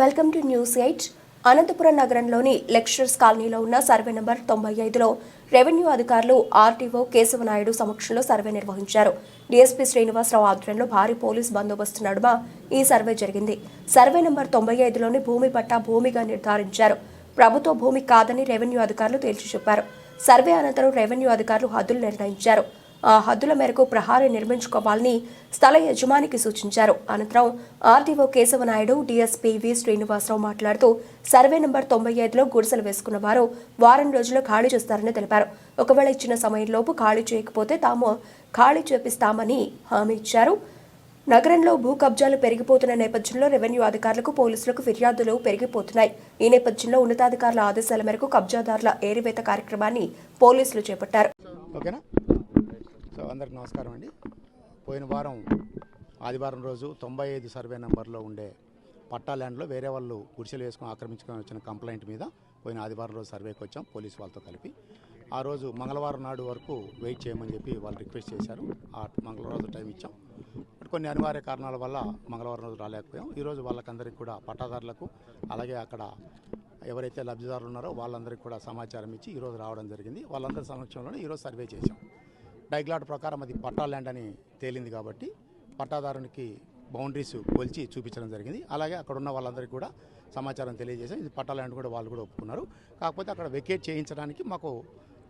Welcome to news eight. Anantapuram నగరంలోని lecturers కాలనీలో ఉన్న సర్వే నెంబర్ తొంభై ఐదులో రెవెన్యూ అధికారులు ఆర్టీఓ కేశవనాయుడు సమక్షంలో సర్వే నిర్వహించారు. డీఎస్పీ శ్రీనివాసరావు ఆధ్వర్యంలో భారీ పోలీస్ బందోబస్తు నడుమ ఈ సర్వే జరిగింది. సర్వే నెంబర్ తొంభై ఐదులోని భూమి పట్టా భూమిగా నిర్ధారించారు. ప్రభుత్వ భూమి కాదని రెవెన్యూ అధికారులు తేల్చి చెప్పారు. సర్వే అనంతరం రెవెన్యూ అధికారులు హద్దులు నిర్ణయించారు. హద్దుల మేరకు ప్రహారీ నిర్మించుకోవాలని స్థల యజమానికి సూచించారు. అనంతరం RDO Keshava Nayudu DSP V Srinivasa Rao మాట్లాడుతూ సర్వే నెంబర్ తొంభై ఐదులో గుడిసెలు వేసుకున్న వారు వారం రోజుల్లో ఖాళీ చేస్తారని తెలిపారు. ఒకవేళ ఇచ్చిన సమయంలోపు ఖాళీ చేయకపోతే తాము ఖాళీ చేపిస్తామని హామీ ఇచ్చారు. నగరంలో భూ కబ్జాలు పెరిగిపోతున్న నేపథ్యంలో రెవెన్యూ అధికారులకు పోలీసులకు ఫిర్యాదులు పెరిగిపోతున్నాయి. ఈ నేపథ్యంలో ఉన్నతాధికారుల ఆదేశాల మేరకు కబ్జాదారుల ఏరివేత కార్యక్రమాన్ని పోలీసులు చేపట్టారు. ఓకేనా? సో అందరికి నమస్కారం అండి. పోయిన వారం ఆదివారం రోజు తొంభై ఐదు సర్వే నెంబర్లో ఉండే పట్టా ల్యాండ్లో వేరే వాళ్ళు గుడిసెలు వేసుకొని ఆక్రమించుకొని వచ్చిన కంప్లైంట్ మీద పోయిన ఆదివారం రోజు సర్వేకి వచ్చాం పోలీస్ వాళ్ళతో కలిపి. ఆ రోజు మంగళవారం నాడు వరకు వెయిట్ చేయమని చెప్పి వాళ్ళు రిక్వెస్ట్ చేశారు. ఆ మంగళవారం రోజు టైం ఇచ్చాం. బట్ కొన్ని అనివార్య కారణాల వల్ల మంగళవారం రోజు రాలేకపోయాం. ఈరోజు వాళ్ళకందరికీ కూడా పట్టాదారులకు అలాగే అక్కడ ఎవరైతే లబ్ధిదారులు ఉన్నారో వాళ్ళందరికీ కూడా సమాచారం ఇచ్చి ఈరోజు రావడం జరిగింది. వాళ్ళందరి సమక్షంలోనే ఈరోజు సర్వే చేశాం. డైగ్లాట్ ప్రకారం అది పట్టా ల్యాండ్ అని తేలింది కాబట్టి పట్టాదారునికి బౌండరీస్ కొలిచి చూపించడం జరిగింది. అలాగే అక్కడ ఉన్న వాళ్ళందరికీ కూడా సమాచారం తెలియజేసాం ఇది పట్టా ల్యాండ్ కూడా వాళ్ళు కూడా ఒప్పుకున్నారు. కాకపోతే అక్కడ వెకేట్ చేయించడానికి మాకు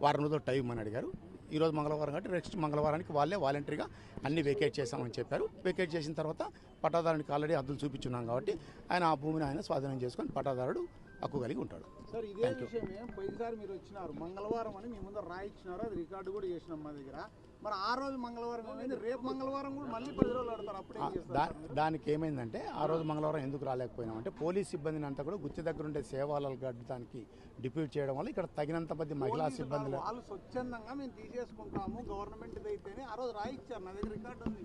వారం రోజులు టైం అని అడిగారు. ఈరోజు మంగళవారం కాబట్టి నెక్స్ట్ మంగళవారానికి వాళ్ళే వాలంటరీగా అన్ని వెకేట్ చేశామని చెప్పారు. వెకేట్ చేసిన తర్వాత పట్టాదారునికి ఆల్రెడీ హద్దులు చూపించున్నాం కాబట్టి ఆయన ఆ భూమిని ఆయన స్వాధీనం చేసుకొని పట్టాదారుడు హక్కు కలిగి ఉంటాడు. సార్ ఇదే విషయమే పోయినసారి మీరు వచ్చినారు మంగళవారం అని మీ ముందర రాయిచ్చినారు అది రికార్డు కూడా చేసినాం మా దగ్గర. మరి ఆ రోజు మంగళవారం రేపు మంగళవారం కూడా మళ్ళీ పది రోజులు ఆడతారు. అప్పుడే ఏం చేస్తారు దా దానికి ఏమైందంటే ఆ రోజు మంగళవారం ఎందుకు రాలేకపోయినామంటే పోలీస్ సిబ్బందిని అంతా కూడా గుత్తి దగ్గర ఉండే సేవలు గడ్డడానికి డిప్యూట్ చేయడం వల్ల ఇక్కడ తగినంత మంది మహిళా సిబ్బందులు వాళ్ళు స్వచ్ఛందంగా మేము తీసేసుకుంటాము. గవర్నమెంట్ అయితేనే ఆ రోజు రాయిచ్చారు. నా దగ్గర రికార్డు ఉంది.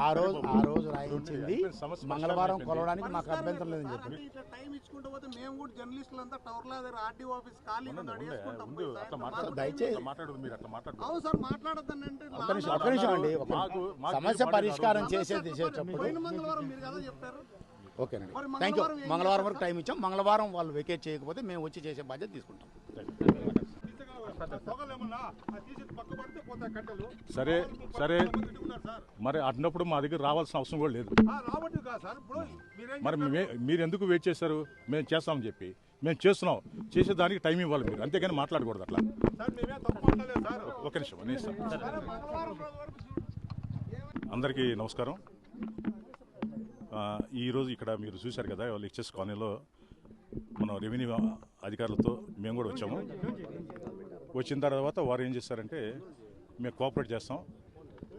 ఆ రోజు ఆ రోజు రాయించింది. మంగళవారం కొలవడానికి మాకు అభ్యంతరం లేదని చెప్పి ఇట్లా టైం ఇచ్చుకుంటూ పోతే మేము కూడా జర్నలిస్టులు అంతా టవర్ల దగ్గర ఆర్డీ ఆఫీస్ ఖాళీ దయచేసి మాట్లాడదు మీరు అట్లా మాట్లాడదు అవును సార్ మాట్లాడద్దని అంటే ఒక్క నిమిషం అండి. సమస్య పరిష్కారం చెప్పారు. ఓకేనండి. థ్యాంక్ యూ మంగళవారం వరకు టైం ఇచ్చాం. మంగళవారం వాళ్ళు వెకేట్ చేయకపోతే మేము వచ్చి చేసే బాధ్యత తీసుకుంటాం. సరే సరే. మరి అన్నప్పుడు మా దగ్గర రావాల్సిన అవసరం కూడా లేదు. మరి మీరు ఎందుకు వెయిట్ చేశారు? మేము చేస్తామని చెప్పి. మేము చేస్తున్నాం. చేసేదానికి టైం ఇవ్వాలి మీరు. అంతేగాని మాట్లాడకూడదు అట్లా. ఒక నిమిషం నేను అందరికీ నమస్కారం. ఈరోజు ఇక్కడ మీరు చూశారు కదా లెక్చర్స్ కాలనీలో మనం రెవెన్యూ అధికారులతో మేము కూడా వచ్చాము. వచ్చిన తర్వాత వారు ఏం చేశారంటే మేము కోఆపరేట్ చేస్తాం.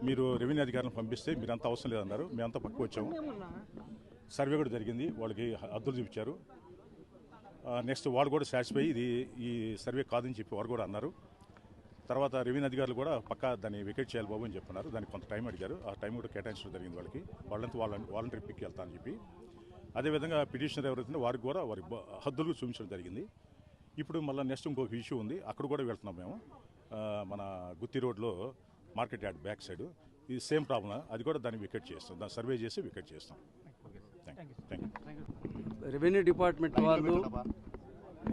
మీరు రెవెన్యూ అధికారులను పంపిస్తే మీరు అంత అవసరం లేదన్నారు. మేమంతా పక్కకు వచ్చాము. సర్వే కూడా జరిగింది. వాళ్ళకి అద్దులు చూపించారు. నెక్స్ట్ వాళ్ళు కూడా సాటిస్ఫై ఇది ఈ సర్వే కాదని చెప్పి వారు కూడా అన్నారు. తర్వాత రెవెన్యూ అధికారులు కూడా పక్కా దాన్ని వికెట్ చేయాలి బాబు అని చెప్పన్నారు. దానికి కొంత టైం అడిగారు. ఆ టైం కూడా కేటాయించడం జరిగింది వాళ్ళకి. వాళ్ళంతా వాళ్ళ వాలంటరీ పిక్కి వెళ్తా అని చెప్పి. అదేవిధంగా పిటిషనర్ ఎవరైతే వారికి కూడా వారి హద్దులు చూపించడం జరిగింది. ఇప్పుడు మళ్ళీ నెక్స్ట్ ఇంకొక ఇష్యూ ఉంది. అక్కడ కూడా వెళ్తున్నాం మేము. మన గుత్తి రోడ్లో మార్కెట్ యార్డ్ బ్యాక్ సైడ్. ఇది సేమ్ ప్రాబ్లం అది కూడా దాన్ని వికెట్ చేస్తాం. దాన్ని సర్వే చేసి వికెట్ చేస్తాం. రెవెన్యూ డిపార్ట్మెంట్ వాళ్ళు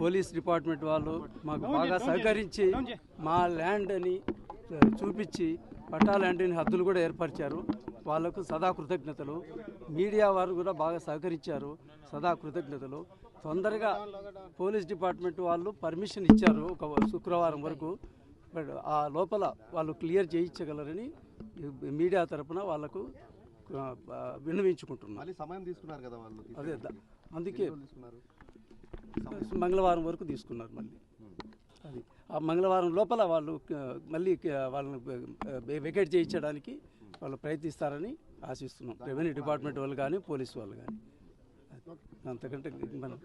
పోలీస్ డిపార్ట్మెంట్ వాళ్ళు మాకు బాగా సహకరించి మా ల్యాండ్ని చూపించి పట్టా ల్యాండ్ని హద్దులు కూడా ఏర్పరిచారు. వాళ్ళకు సదా కృతజ్ఞతలు. మీడియా వారు కూడా బాగా సహకరించారు. సదా కృతజ్ఞతలు. తొందరగా పోలీస్ డిపార్ట్మెంట్ వాళ్ళు పర్మిషన్ ఇచ్చారు ఒక శుక్రవారం వరకు. బట్ ఆ లోపల వాళ్ళు క్లియర్ చేయించగలరని మీడియా తరపున కదా వాళ్ళు అదే అందుకే మంగళవారం వరకు తీసుకున్నారు మళ్ళీ. అది ఆ మంగళవారం లోపల వాళ్ళు మళ్ళీ వాళ్ళని వెకేట్ చేయించడానికి వాళ్ళు ప్రయత్నిస్తారని ఆశిస్తున్నాం. రెవెన్యూ డిపార్ట్మెంట్ వాళ్ళు కానీ పోలీసు వాళ్ళు కానీ అంతకంటే మనం